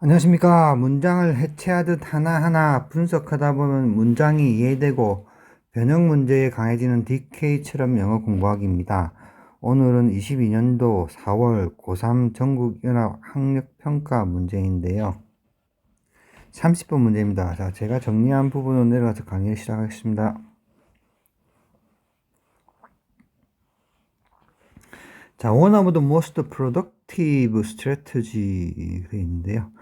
안녕하십니까. 문장을 해체하듯 하나하나 분석하다 보면 문장이 이해되고 변형 문제에 강해지는 DK처럼 영어 공부하기입니다. 오늘은 22년도 4월 고3 전국연합 학력평가 문제인데요. 30분 문제입니다. 자, 제가 정리한 부분으로 내려가서 강의를 시작하겠습니다. 자, one of the most productive strategy 가 있는데요.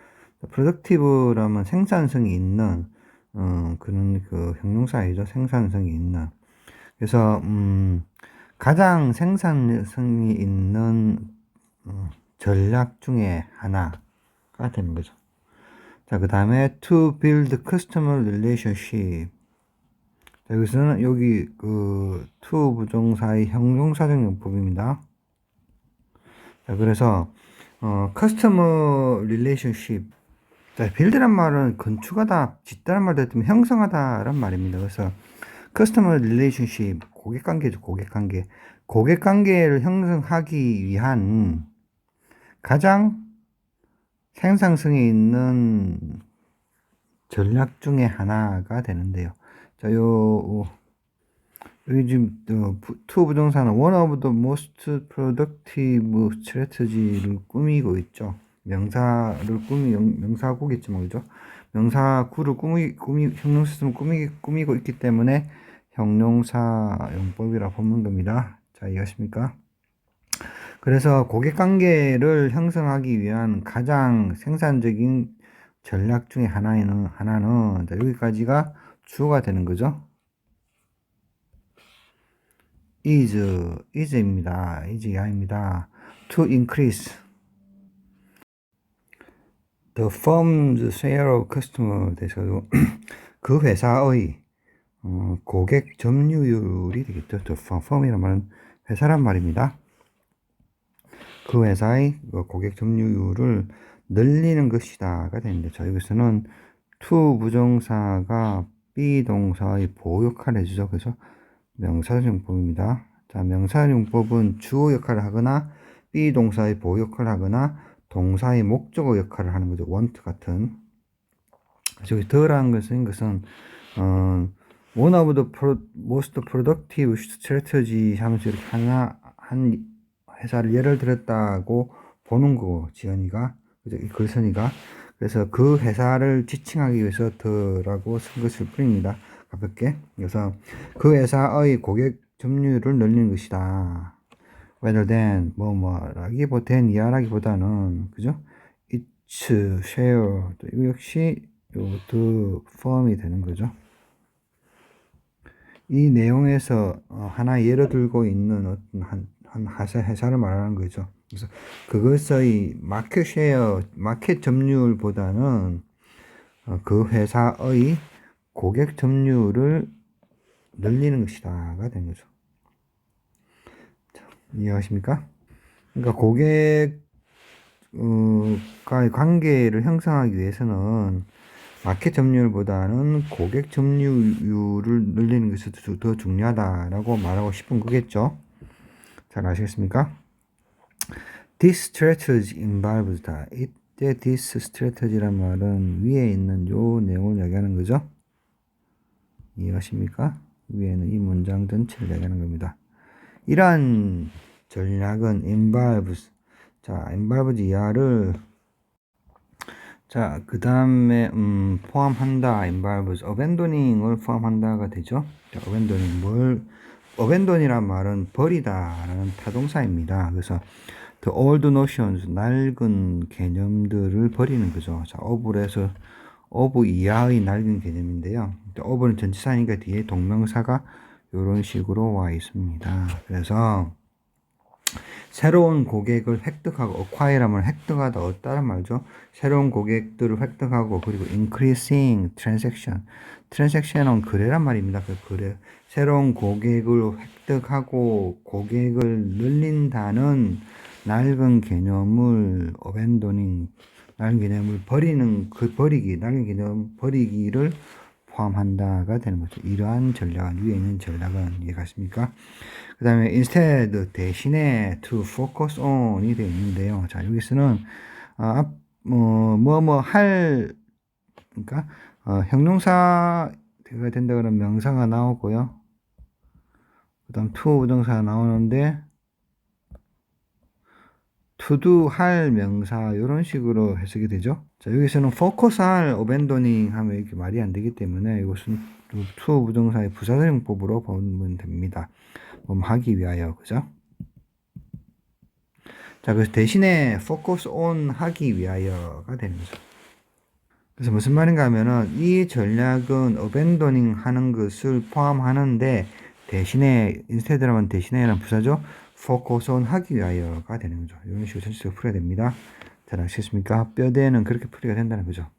Productive라면 생산성이 있는 어, 그런 그 형용사이죠. 생산성이 있는. 그래서 음, 가장 생산성이 있는 어, 전략 중에 하나가 되는 거죠. 자, 그 다음에 to build customer relationship. 자, 여기서는 여기 그 to 부정사의 형용사적 용법입니다. 자, 그래서 어, 커스터머 릴레이션십 자, 빌드란 말은 건축하다, 짓다란 말도 했지만 형성하다란 말입니다. 그래서 커스터머 릴레이션십 고객 관계죠, 고객 관계. 고객 관계를 형성하기 위한 가장 생산성이 있는 전략 중에 하나가 되는데요. 자, 요 여기 지금 어, 투 부동산은 one of the most productive strategy를 꾸미고 있죠. 명사를 꾸미 명사구겠지만 그죠? 명사구를 꾸미 꾸미 형용사 쓰면 꾸미 꾸미고 있기 때문에 형용사 용법이라 보는 겁니다. 자, 이해하십니까? 그래서 고객 관계를 형성하기 위한 가장 생산적인 전략 중에 하나는 하나는 자, 여기까지가 주어가 되는 거죠. is is입니다. is야입니다. to increase the firm's share of customer 대해서도 그 회사의 어, 고객 점유율이 되겠죠. the firm, firm이란 말은 회사란 말입니다. 그 회사의 그 고객 점유율을 늘리는 것이다가 되는데 저 여기서는 to 부정사가 be 동사의 보호 역할을 해주죠. 그래서 명사용법입니다. 자, 명사용법은 주어 역할을 하거나 be 동사의 보호 역할을 하거나 동사의 목적어 역할을 하는 거죠. want 같은. 저기 더라는 것은 것은 어, one of the pro, most productive strategy 하면서 이렇게 하나 한 회사를 예를 들었다고 보는 거고 지연이가 그죠? 이 글선이가 그래서 그 회사를 지칭하기 위해서 더라고 쓴 것일 뿐입니다. 가볍게. 그래서 그 회사의 고객 점유율을 늘리는 것이다. Rather than 뭐 than 이하라기보다는 그죠? it's share 또 이거 역시 요 the firm이 되는 거죠. 이 내용에서 어, 하나 예로 들고 있는 어떤 한, 한 회사, 회사를 말하는 거죠. 그래서 그것의 마켓 쉐어, 마켓 점유율보다는 어, 그 회사의 고객 점유율을 늘리는 것이다가 된 거죠. 자, 이해하십니까? 그러니까 고객과의 관계를 형성하기 위해서는 마켓 점유율보다는 고객 점유율을 늘리는 것이 더 중요하다라고 말하고 싶은 거겠죠. 잘 아시겠습니까? This strategy involves 다. 이때 this strategy란 말은 위에 있는 요 내용을 얘기하는 거죠. 이해하십니까? 위에는 이 문장 전체를 얘기하는 겁니다. 이러한 전략은 involves 자, involves 이하를 자, 그 다음에 음, 포함한다 involves abandoning을 포함한다가 되죠. 자, abandoning 뭘 abandon이란 말은 버리다 라는 타동사입니다. 그래서 the old notions 낡은 개념들을 버리는 거죠. 자, over에서 of 이하의 낡은 개념인데요. of는 전치사니까 뒤에 동명사가 이런 식으로 와 있습니다. 그래서 새로운 고객을 획득하고 acquire하면 획득하다 얻다란 말죠. 새로운 고객들을 획득하고 그리고 increasing transaction transaction은 거래란 말입니다. 그 거래 새로운 고객을 획득하고 고객을 늘린다는 낡은 개념을 abandoning 낡은 개념을 버리는 그 버리기 낡은 개념 버리기를 포함한다가 되는 거죠. 이러한 전략은 위에 있는 전략은 이해가십니까? 그 다음에 instead 대신에 to focus on이 되어 있는데요. 자 여기서는 아, 뭐 뭐 뭐 할 그러니까 어, 형용사가 된다 그러면 명사가 나오고요. 그 다음 to 부정사가 나오는데 to do 할 명사 이런 식으로 해석이 되죠. 자 여기서는 focus 할 abandoning 하면 이렇게 말이 안 되기 때문에 이것은 to 부정사의 부사적용법으로 보면 됩니다. 뭐 하기 위하여 그죠? 자, 그래서 대신에 focus on 하기 위하여가 거죠. 그래서 무슨 말인가 하면은 이 전략은 abandoning 하는 것을 포함하는데 대신에 instead라면 대신에라는 부사죠. Focus on 하기 위하여가 되는 거죠. 이런 식으로 전체적으로 풀어야 됩니다. 잘 아시겠습니까? 뼈대는 그렇게 풀이가 된다는 거죠.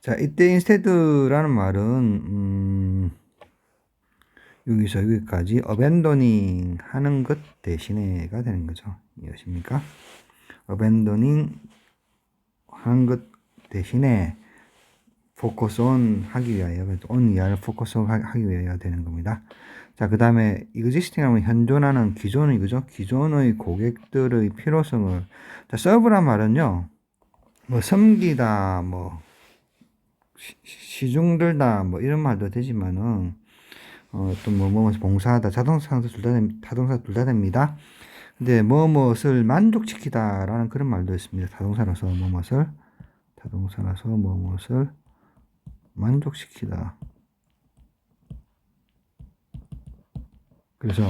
자, 이때 instead라는 말은 음, 여기서 여기까지 abandoning 하는 것 대신에가 되는 거죠. 이것입니까? abandoning 하는 것 대신에 focus on 하기 위하여, on 이하를 focus on 하기 위하여 되는 겁니다. 자, 그 다음에 existing 하면 현존하는 기존의, 그죠? 기존의 고객들의 필요성을, 자, serve란 말은요, 뭐, 섬기다, 뭐, 시, 시중들다, 뭐, 이런 말도 되지만은, 어, 또 뭐, 뭐, 봉사하다, 자동차 둘 다, 타동사 둘다 됩니다. 근데 뭐뭇을 만족시키다 라는 그런 말도 있습니다. 타동사로서 뭐뭇을 타동사라서 뭐뭇을 만족시키다. 그래서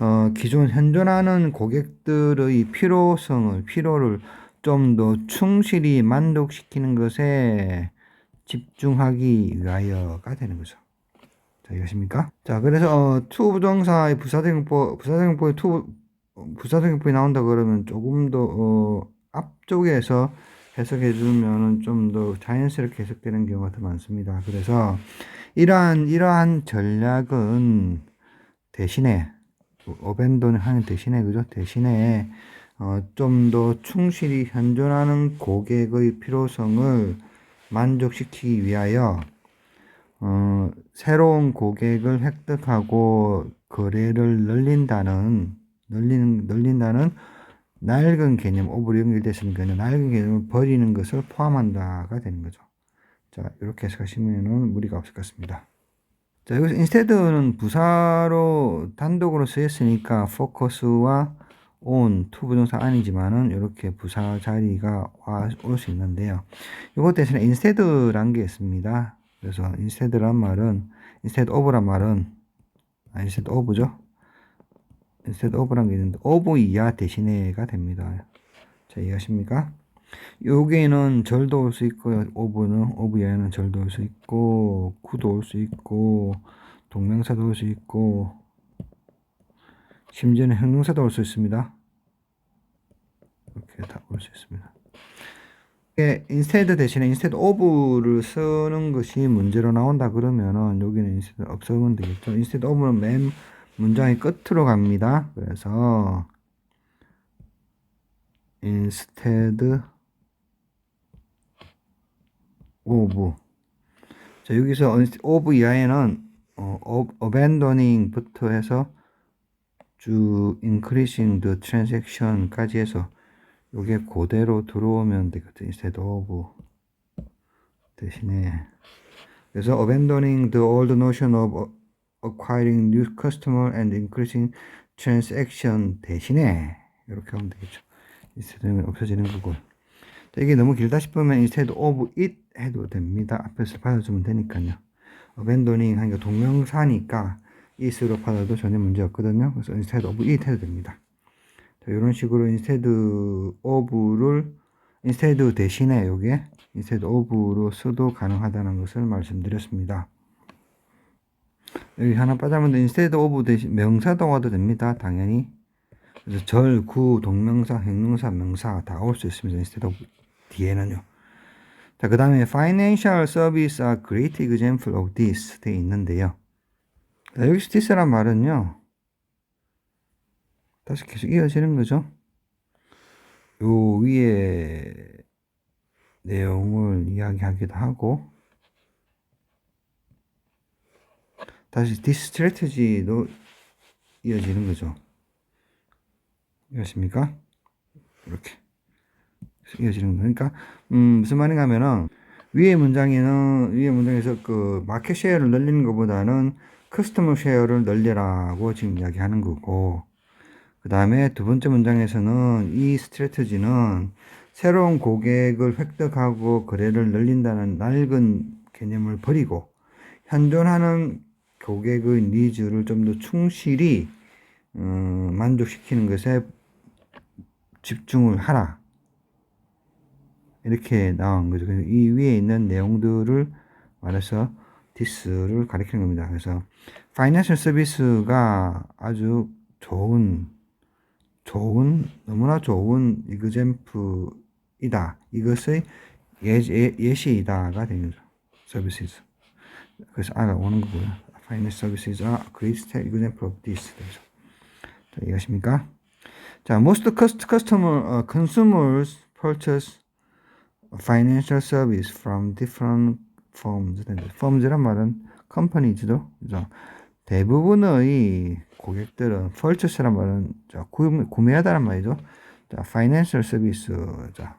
어, 기존 현존하는 고객들의 필요성을 필요를 좀 더 충실히 만족시키는 것에 집중하기 위하여가 되는 거죠. 자, 이것입니까? 자, 그래서 어, 투 부정사의 부사대용법, 부사대용법의 투 부사대용법이 나온다 그러면 조금 더 어, 앞쪽에서 해석해 주면은 좀 더 자연스럽게 해석되는 경우가 더 많습니다. 그래서 이러한 이러한 전략은 대신에 어벤돈 하는 대신에 그죠? 대신에 어, 좀 더 충실히 현존하는 고객의 필요성을 만족시키기 위하여 어, 새로운 고객을 획득하고 거래를 늘린다는 늘리는 늘린다는 낡은 개념 오브로 연결됐으니까 낡은 개념을 버리는 것을 포함한다가 되는 거죠. 자 이렇게 해석하시면은 무리가 없을 것 같습니다. 자 여기서 instead는 부사로 단독으로 쓰였으니까 focus와 on 투 부정사 아니지만은 이렇게 부사 자리가 올 수 있는데요. 이것 대신에 instead란 게 있습니다. 그래서 instead란 말은 instead of란 말은 아, instead of죠. instead of란 게 있는데 of 이하 대신에가 됩니다. 자 이해하십니까? 여기에는 절도 올 수 있고요. of는 of 이하에는 절도 올 수 있고 구도 올 수 있고 동명사도 올 수 있고 심지어는 형용사도 올 수 있습니다. 이렇게 다 올 수 있습니다. instead 대신에 instead of를 쓰는 것이 문제로 나온다 그러면은 여기는 instead 없으면 되겠죠. instead of는 맨 문장의 끝으로 갑니다. 그래서 instead of 자 여기서 of 이하에는 어, abandoning부터 해서 쭉 increasing the transaction까지 해서 요게 그대로 들어오면 되거든요. instead of 대신에 그래서 abandoning the old notion of acquiring new customer and increasing transaction 대신에 이렇게 하면 되겠죠. instead는 없어지는 거고 이게 너무 길다 싶으면 instead of it 해도 됩니다. 앞에서 받아주면 되니까요. abandoning 하니까 동명사니까 it으로 받아도 전혀 문제 없거든요. 그래서 instead of it 해도 됩니다. 자, 이런 식으로 instead of를 instead 대신에 요게 instead of로 써도 가능하다는 것을 말씀드렸습니다. 여기 하나 빠져면 instead 대신 명사도 와도 됩니다. 당연히. 그래서 절, 구, 동명사, 형용사, 명사 다 올 수 있습니다. instead of 뒤에는요. 자, 그 다음에 financial service are great example of this 돼 있는데요. 자, 여기서 this란 말은요. 다시 계속 이어지는 거죠. 요 위에 내용을 이야기하기도 하고 다시 this strategy도 이어지는 거죠. 이렇습니까? 이렇게 이어지는 거. 그러니까 음, 무슨 말인가면은 위에 문장에는 위에 문장에서 그 마켓 쉐어를 늘리는 것보다는 커스터머 쉐어를 늘려라고 지금 이야기하는 거고 그 다음에 두 번째 문장에서는 이 스트레터지는 새로운 고객을 획득하고 거래를 늘린다는 낡은 개념을 버리고 현존하는 고객의 니즈를 좀 더 충실히 어, 만족시키는 것에 집중을 하라. 이렇게 나온 거죠. 이 위에 있는 내용들을 말해서 디스를 가리키는 겁니다. 그래서 파이낸셜 서비스가 아주 좋은 좋은 너무나 좋은 이그젠프이다. 이것의 예, 예, 예시이다가 되는 거죠. 서비스. 그래서 알아오는 거고요. Finance services are great. 자, 이해하십니까? 자, most cust- customer uh, consumers purchase financial service from different firms. firms란 말은 companies죠. 그죠? 대부분의 고객들은 purchase란 말은 자, 구매, 구매하다란 말이죠. 자, financial service, 자,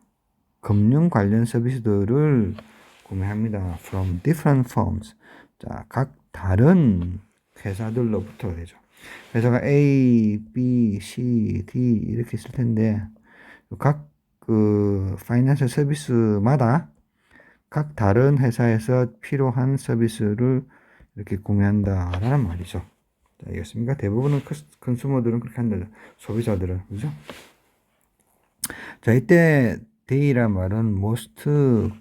금융 관련 서비스들을 구매합니다. from different firms. 자, 각 다른 회사들로부터 되죠. 회사가 A, B, C, D 이렇게 있을 텐데 각 그 파이낸셜 서비스마다 각 다른 회사에서 필요한 서비스를 이렇게 구매한다라는 말이죠. 자, 이겠습니까? 대부분의 컨슈머들은 그렇게 한다. 소비자들은 그죠? 자, 이때 they란 말은 most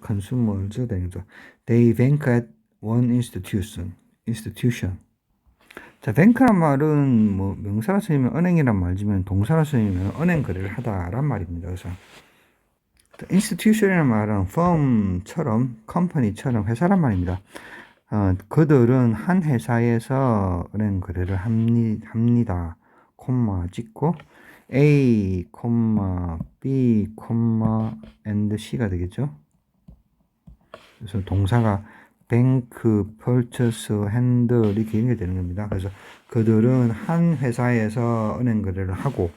consumers 되는 거죠. They bank at one institution. institution. 자, 뱅크란 말은 뭐 명사로 쓰이면 은행이란 말이지만 동사로 쓰이면 은행 거래를 하다란 말입니다. 그래서 institution이라는 말은 firm처럼 컴퍼니처럼 회사란 말입니다. 어, 그들은 한 회사에서 은행 거래를 합니, 합니다. 콤마 찍고 A, 콤마 B, 콤마 and C가 되겠죠. 그래서 동사가 뱅크, 펄처스, 핸들 이렇게 연결되는 겁니다. 그래서 그들은 한 회사에서 은행 거래를 하고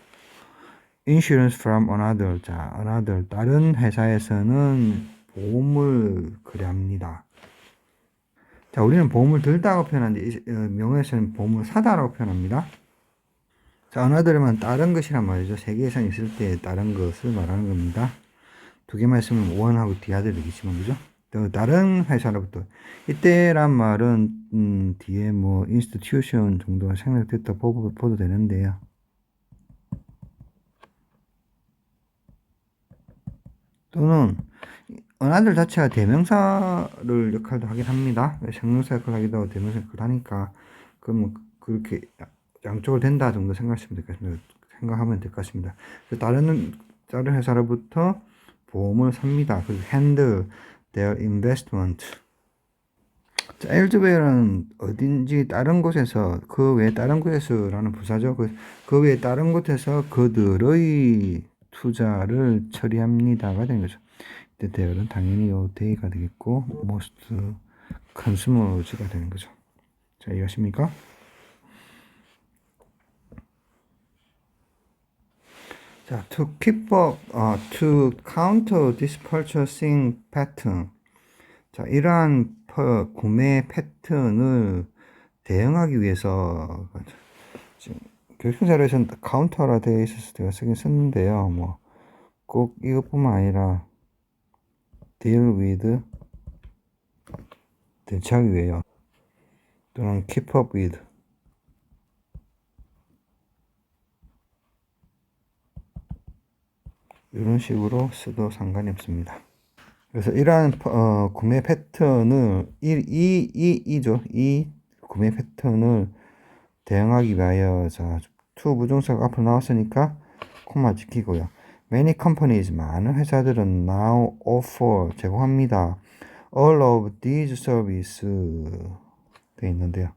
insurance from another 자 another 다른 회사에서는 보험을 거래합니다. 자 우리는 보험을 들다고 표현하는데 어, 명예에서는 보험을 사다라고 표현합니다. 자 another만 다른 것이란 말이죠. 세 개 이상 있을 때 다른 것을 말하는 겁니다. 두 개만 있으면 other 되겠지만 그죠? 또 다른 회사로부터 이때란 말은 음, 뒤에 뭐 institution 정도가 생략됐다 보도, 보도 되는데요. 또는 언어들 자체가 대명사를 역할도 하긴 합니다. 생명사 역할을 하기도 하고 대명사 역할을 하니까 그럼 그렇게 양쪽으로 된다 정도 생각하시면 될 것 같습니다. 생각하면 될 것 같습니다. 다른 다른 회사로부터 보험을 삽니다. 그 핸들 their investment. 자, 엘즈베어는 어딘지 다른 곳에서 그 외 다른 곳에서라는 부사죠. 그, 그 외 다른 곳에서 그들의 투자를 처리합니다가 되는 거죠. 이때 대열은 당연히 요 day가 되겠고 most consumers가 되는 거죠. 자, 이해하십니까? 자, to keep up, uh, to counter this purchasing pattern. 자, 이러한 퍼, 구매 패턴을 대응하기 위해서 지금 교육생 자료에서는 카운터라 되어 있어서 제가 쓰긴 썼는데요. 뭐 꼭 이것뿐만 아니라 deal with 대처하기 위해요. 또는 keep up with 이런 식으로 써도 상관이 없습니다. 그래서 이러한 어, 구매 패턴을 이, 이, 이, 이죠. 이 구매 패턴을 대응하기 위하여 자, to 부정사가 앞으로 나왔으니까 코마 지키고요. Many companies 많은 회사들은 now offer 제공합니다. All of these service 돼 있는데요.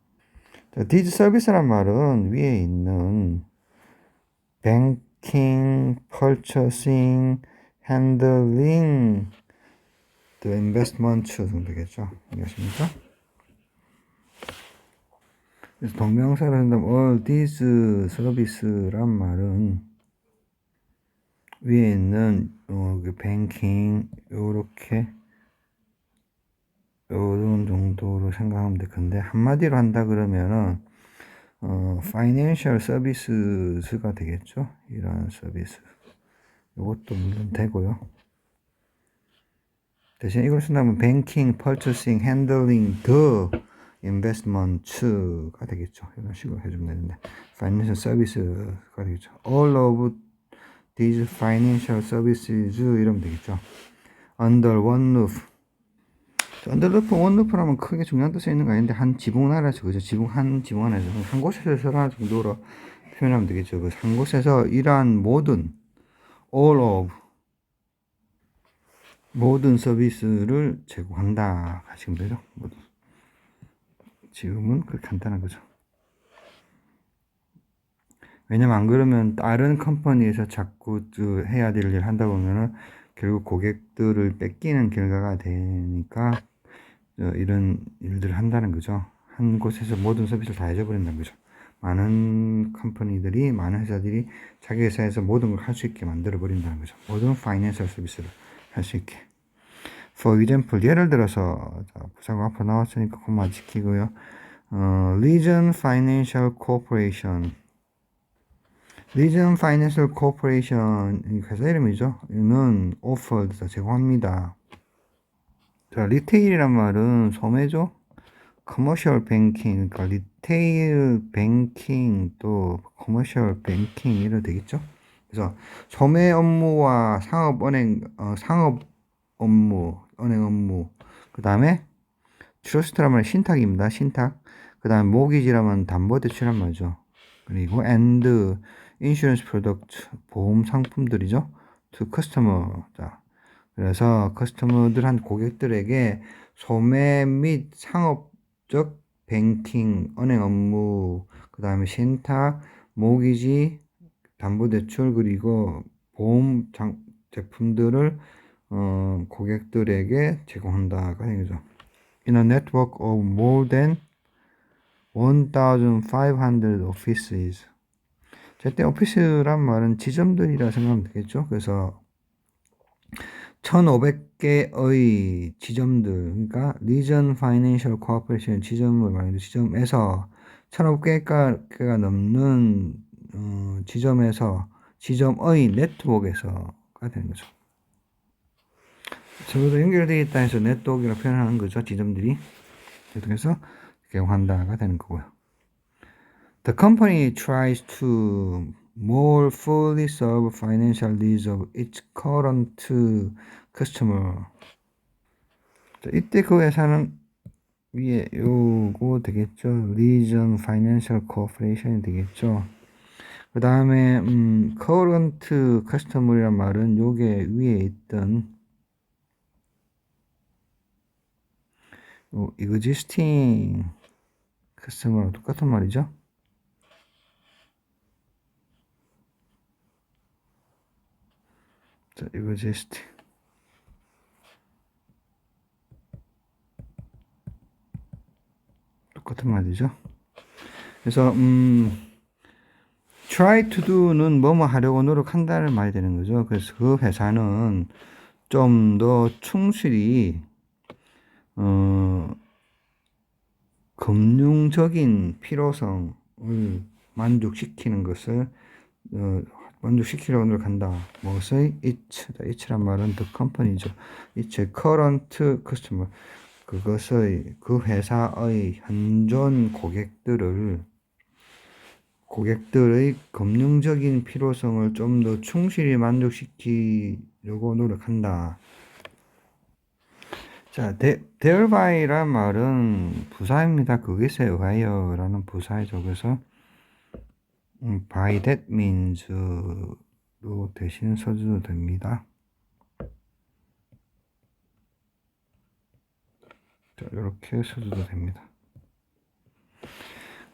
자, these service란 말은 위에 있는 banking, purchasing, handling, the investment 정도 되겠죠. 이해하십니까? 그래서 동명사를 한다면 all these service란 말은 위에 있는 어, 그 뱅킹 요렇게 요런 정도로 생각하면 돼. 근데 한마디로 한다 그러면은 어, 파이낸셜 서비스가 되겠죠. 이러한 서비스. 이것도 물론 되고요. 대신 이걸 쓴다면 banking, purchasing, handling, the investments가 되겠죠. 이런 식으로 해주면 되는데 financial service가 되겠죠. all of these financial services 이러면 되겠죠. under one roof under roof, one roof라면 크게 중요한 뜻이 있는 거 아닌데 한 지붕 아래에서 그죠? 지붕 한 지붕 안에서 한 곳에서 살아 정도로 표현하면 되겠죠. 그한 곳에서 이러한 모든 all of 모든 서비스를 제공한다 하시면 되죠. 모든. 지금은 그렇게 간단한 거죠. 왜냐면 안 그러면 다른 컴퍼니에서 자꾸 그 해야 될 일 한다 보면은 결국 고객들을 뺏기는 결과가 되니까 이런 일들을 한다는 거죠. 한 곳에서 모든 서비스를 다 해줘버린다는 거죠. 많은 컴퍼니들이, 많은 회사들이 자기 회사에서 모든 걸 할 수 있게 만들어 버린다는 거죠. 모든 파이낸셜 서비스를 할 수 있게. For example, 예를 들어서, 자, 부사가 앞으로 나왔으니까 그만 지키고요. 어, Region Financial Corporation. Region Financial Corporation, 회사 이름이죠. 이는 offered, 제공합니다. 자, 리테일이란 말은 소매죠. 커머셜 뱅킹, 그러니까 리테일 뱅킹 또 커머셜 뱅킹 이래 되겠죠. 그래서 소매 업무와 상업 은행 어, 상업 업무, 은행 업무, 그 다음에 트러스트라면 신탁입니다. 신탁. 그 다음에 모기지라면 담보대출란 말이죠. 그리고 and 인슈런스 프로덕트 보험 상품들이죠. to customer. 자, 그래서 커스터머들 한 고객들에게 소매 및 상업적 뱅킹, 은행 업무, 그 다음에 신탁, 모기지, 담보대출 그리고 보험 장, 제품들을 어, 고객들에게 제공한다가 되죠. In a network of more than 1,500 offices. 절대 오피스란 말은 지점들이라 생각하면 되겠죠. 그래서 1,500개의 지점들, 그러니까 리전 파이낸셜 코퍼레이션 지점을 말하는 지점에서 1,500개가 넘는 어, 지점에서 지점의 네트워크에서가 되는 거죠. 서로 연결되어 있다 해서 네트워크라고 표현하는 거죠. 지점들이. 그래서 개용한다가 되는 거고요. The company tries to more fully serve financial needs of its current customer. 자, 이때 그 회사는 위에 요거 되겠죠. Region Financial Corporation이 되겠죠. 그 다음에 음, current customer이란 말은 요게 위에 있던 요 existing customer랑 똑같은 말이죠. 자, exist 똑같은 말이죠. 그래서 음 try to do는 뭐뭐 하려고 노력한다는 말이 되는 거죠. 그래서 그 회사는 좀 더 충실히 어, 금융적인 필요성을 만족시키는 것을 어, 만족시키려고 노력한다. 무엇의 its, it란 말은 the company죠. its current customer. 그것의 그 회사의 현존 고객들을 고객들의 금융적인 필요성을 좀 더 충실히 만족시키려고 노력한다. 자, 데, thereby,란 말은 부사입니다. 그것에 의하여 라는 부사이죠. 그래서 음, by that means로 대신 써줘도 됩니다. 자, 이렇게 써줘도 됩니다.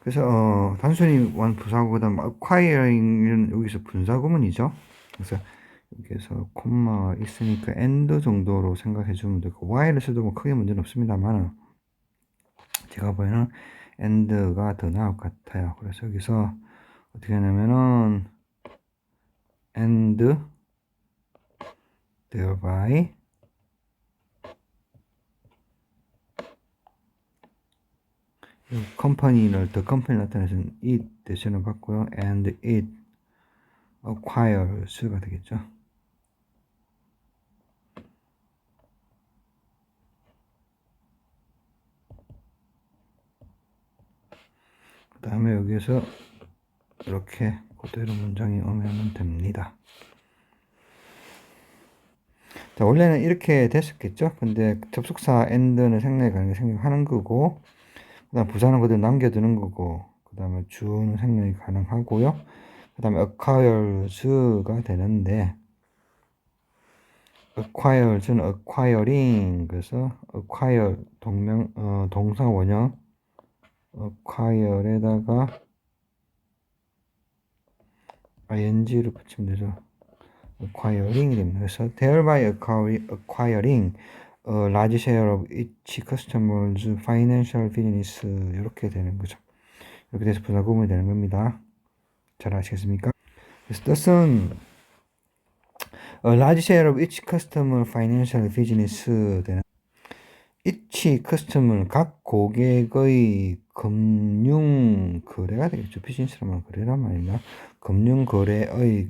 그래서 어, 단순히 원 부사구보다 acquiring은 여기서 분사 구문이죠. 그래서 여기서 콤마 있으니까 end 정도로 생각해 주면 되고 while을 써도 뭐 크게 문제는 없습니다만 제가 보기에는 end가 더 나을 것 같아요. 그래서 여기서 어떻게 하냐면은 and thereby 컴퍼니를 더 컴퍼니 나타내서 it 대신을 받고요. and it acquires가 되겠죠. 그 다음에 여기에서 이렇게 그대로 문장이 오면 됩니다. 자, 원래는 이렇게 됐었겠죠? 근데 접속사 end는 생략이 가능하게 생략하는 거고, 그 다음 부사는 그대로 남겨두는 거고, 그 다음에 주어는 생략이 가능하고요. 그 다음에 acquires가 되는데, acquires는 acquiring, 그래서 acquire 동명, 어, 동사 원형, acquire에다가 ing를 붙이면 되죠. acquiring이 됩니다. 그래서 thereby acquiring a large share of each customer's financial business 이렇게 되는 거죠. 이렇게 돼서 분할 구분이 되는 겁니다. 잘 아시겠습니까? 그래서 뜻은 a large share of each customer financial business 되는 each customer 각 고객의 금융 거래가 되겠죠. 비즈니스라면 거래란 말이나 금융 거래의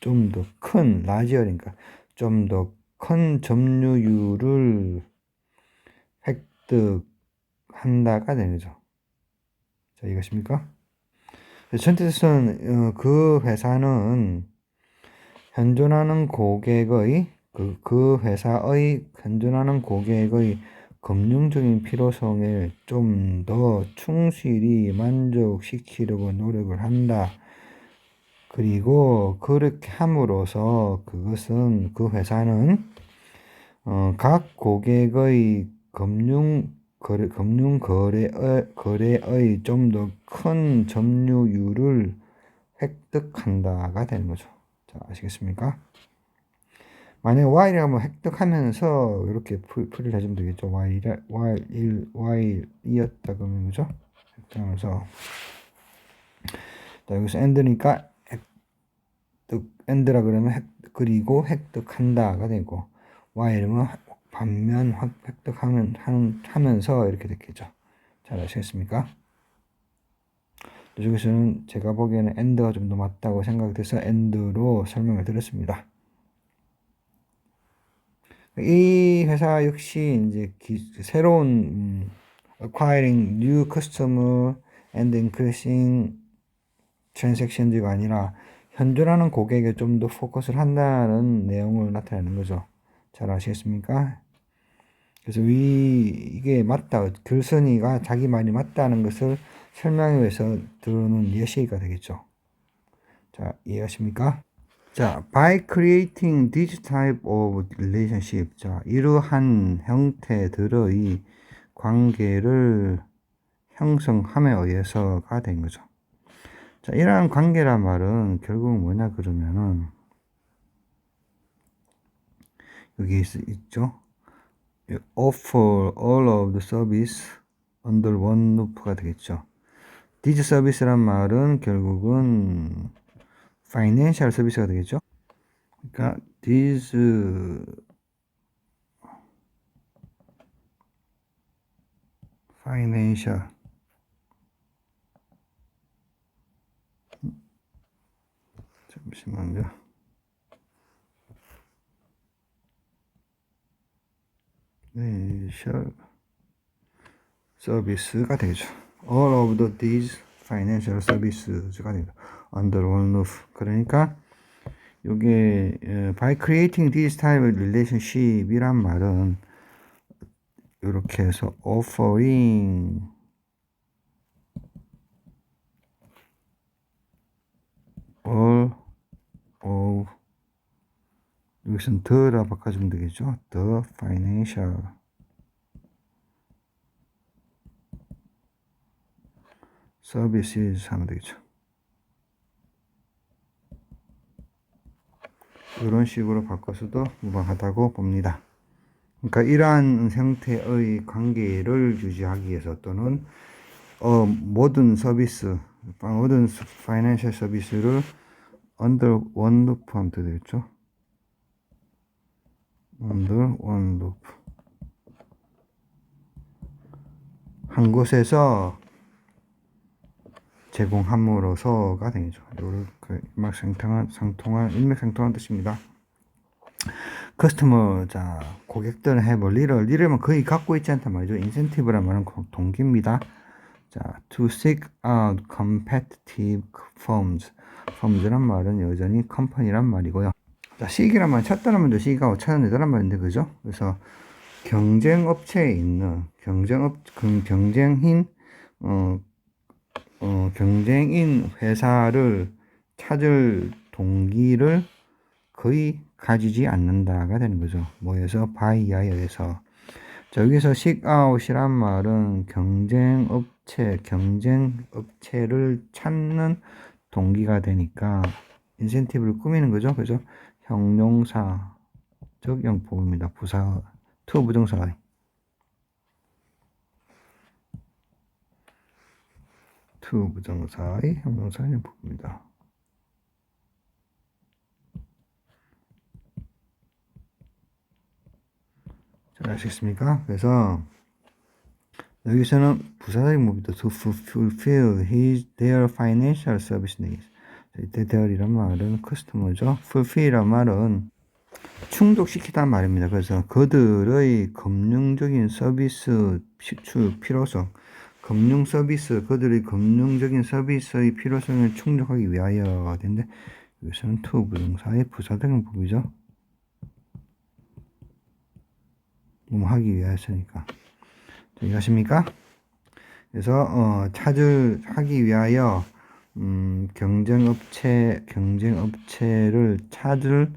좀 더 큰 라지어니까 좀 더 큰 점유율을 획득한다가 되는 거죠. 자, 이것입니까? 전체에서는 어, 그 회사는 현존하는 고객의 그, 그 회사의 현존하는 고객의 금융적인 필요성을 좀 더 충실히 만족시키려고 노력을 한다. 그리고 그렇게 함으로써 그것은 그 회사는 어, 각 고객의 금융 거래 금융 거래의 거래의 좀 더 큰 점유율을 획득한다가 되는 거죠. 자, 아시겠습니까? 만약 y라면 획득하면서 이렇게 풀, 풀이를 해주면 되겠죠. y, y, 1, y이었다 그러면 그죠? 획득하면서 자, 여기서 end니까 획득, end라 그러면 획, 그리고 획득한다가 되고 y라면 반면 획득하면 하면서 이렇게 됐겠죠. 잘 아시겠습니까? 이쪽에서는 제가 보기에는 end가 좀 더 맞다고 생각돼서 end로 설명을 드렸습니다. 이 회사 역시 이제 기, 새로운 음, acquiring new customer and increasing transactions가 아니라 현존하는 고객에 좀 더 포커스를 한다는 내용을 나타내는 거죠. 잘 아시겠습니까? 그래서 위 이게 맞다 글쓴이가 자기 말이 맞다는 것을 설명하기 위해서 들어오는 예시가 되겠죠. 자 이해하십니까? 자, by creating this type of relationship. 자, 이러한 형태들의 관계를 형성함에 의해서가 된 거죠. 자, 이러한 관계란 말은 결국 뭐냐 그러면은 여기 있, 있죠. offer all of the service under one roof가 되겠죠. this service란 말은 결국은 파이낸셜 서비스가 되겠죠. 그러니까 these financial 잠시만요. financial 서비스가 되죠. All of the these financial services가 됩니다. Under one roof. 그러니까 요게 by creating this type of relationship이란 말은 이렇게 해서 offering all of 여기서는 the라 바꿔주면 되겠죠. the financial services 하면 되겠죠. 이런 식으로 바꿔서도 무방하다고 봅니다. 그러니까 이러한 형태의 관계를 유지하기 위해서 또는 어, 모든 서비스, 모든 파이낸셜 서비스를 under one roof 하면 되겠죠. under one roof 한 곳에서 제공함으로써가 되겠죠. 이렇게 일맥상통한 상통한 일맥상통한 뜻입니다. 커스터머 자 고객들 해볼 일을 일을만 거의 갖고 있지 않단 말이죠. 인센티브란 말은 고- 동기입니다. 자 to seek out competitive firms firms란 말은 여전히 컴퍼니란 말이고요. 자 seek이란 말 찾다는 말도 seek하고 찾아내다란 말인데 그죠? 그래서 경쟁 업체에 있는 경쟁업 그 경쟁인 어, 어 경쟁인 회사를 찾을 동기를 거의 가지지 않는다가 되는 거죠. 뭐에서 자, 여기서 out이란 말은 경쟁 업체, 경쟁 업체를 찾는 동기가 되니까 인센티브를 꾸미는 거죠. 그래서 형용사 적 영법입니다. 부사 투 부정사 투 부정사의 형용사 영법입니다. 잘 아시겠습니까? 그래서 여기서는 부사적인 목이다. to fulfill his their financial service needs. 자, 이때 there이란 말은 커스터머죠. fulfill이란 말은 충족시키다 말입니다. 그래서 그들의 금융적인 서비스 피출 필요성, 금융 서비스, 그들의 금융적인 서비스의 필요성을 충족하기 위하여 된데 여기서는 to 부동사의 부사적인 법이죠. 뭐 하기. 자, 이해하십니까? 그래서 어, 찾을 하기 위하여 음, 경쟁업체 경쟁업체를 찾을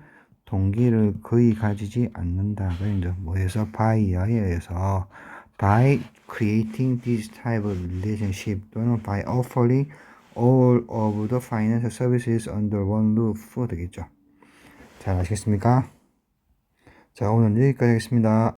동기를 거의 가지지 않는다가 이제 뭐에서 의해서 by creating this type of relationship 또는 by offering all of the financial services under one roof 되겠죠. 잘 아시겠습니까? 자 오늘 여기까지 하겠습니다.